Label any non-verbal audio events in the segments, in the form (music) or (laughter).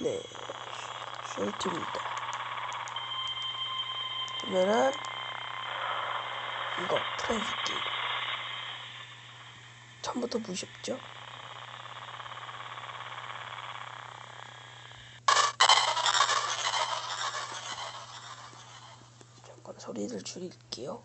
네, 숄트입니다. 그러면은 이거 게임 처음부터 보셨죠? 잠깐 소리를 줄일게요.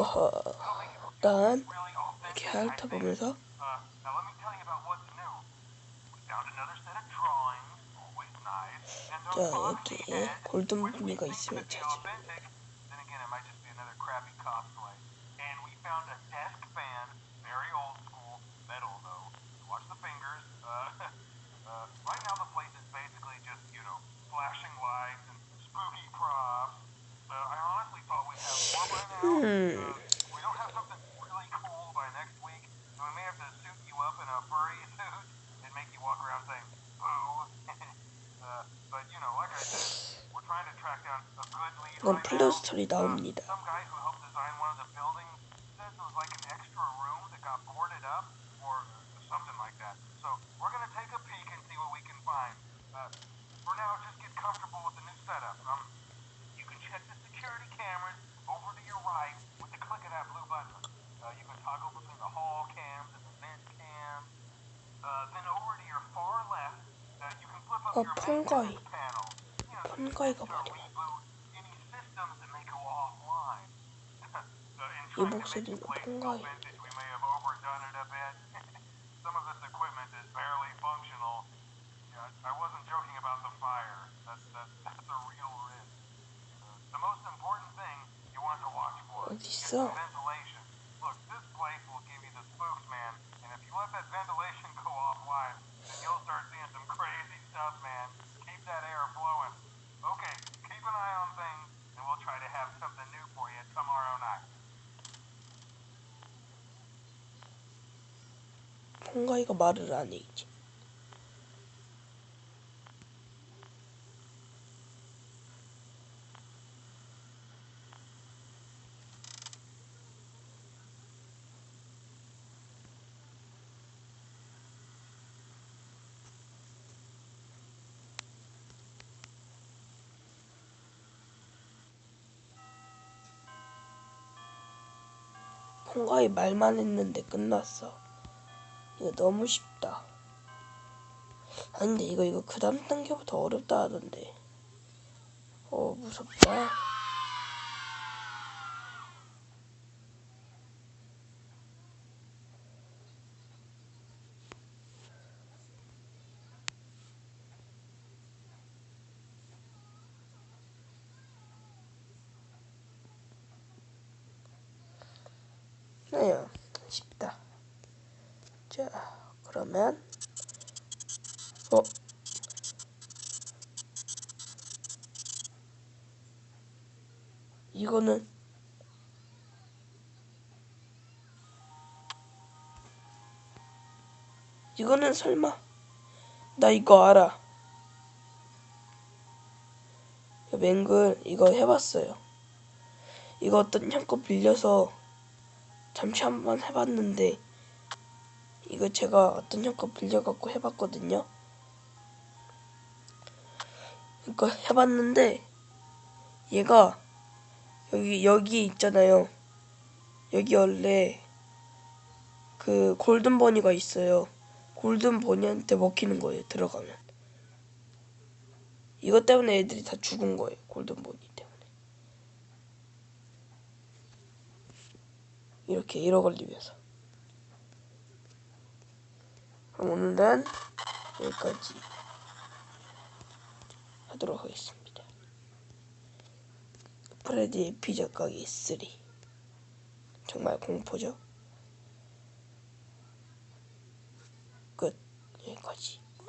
it 일단 이렇게. 핥아보면서 Uh, 자 heads, 골든 think 있으면 찾으 furry suit and make you walk around saying "boo." (laughs) uh, but you know, like I said, we're trying to track down a good lead 이건 right 플레이 now. 스토리 Uh, 나옵니다. some guy who helped design one of the buildings says it was like an extra room that got boarded up or something like that. So we're gonna take a peek and see what we can find. Uh, for now, just get comfortable with the new setup. Um, 어, any systems that may go offline. Uh, in Keep that air flowing. Okay, keep an eye on things, and we'll try to have something new for you tomorrow night. 폰가이가 말을 안 해 이제. 폰가이 말만 했는데 끝났어. 이거 너무 쉽다. 아니 근데 이거 이거 그 다음 단계부터 어렵다 하던데. 어 무섭다. 아야 쉽다. 자 그러면 어. 이거는 이거는 설마 나 이거 알아. 맹글 이거 해봤어요. 이거 어떤 형거 빌려서 잠시 한번 해봤는데 이거 제가 어떤 형거 빌려갖고 해봤거든요 이거 해봤는데 얘가 여기 여기 있잖아요. 여기 원래 그 골든 버니가 있어요. 골든 버니한테 먹히는 거예요. 들어가면. 이것 때문에 애들이 다 죽은 거예요. 골든 버니 때문에. 이렇게 잃어 걸리면서. 그럼 오늘은 여기까지 하도록 하겠습니다. 프레디의 피자 가게 3 정말 공포죠?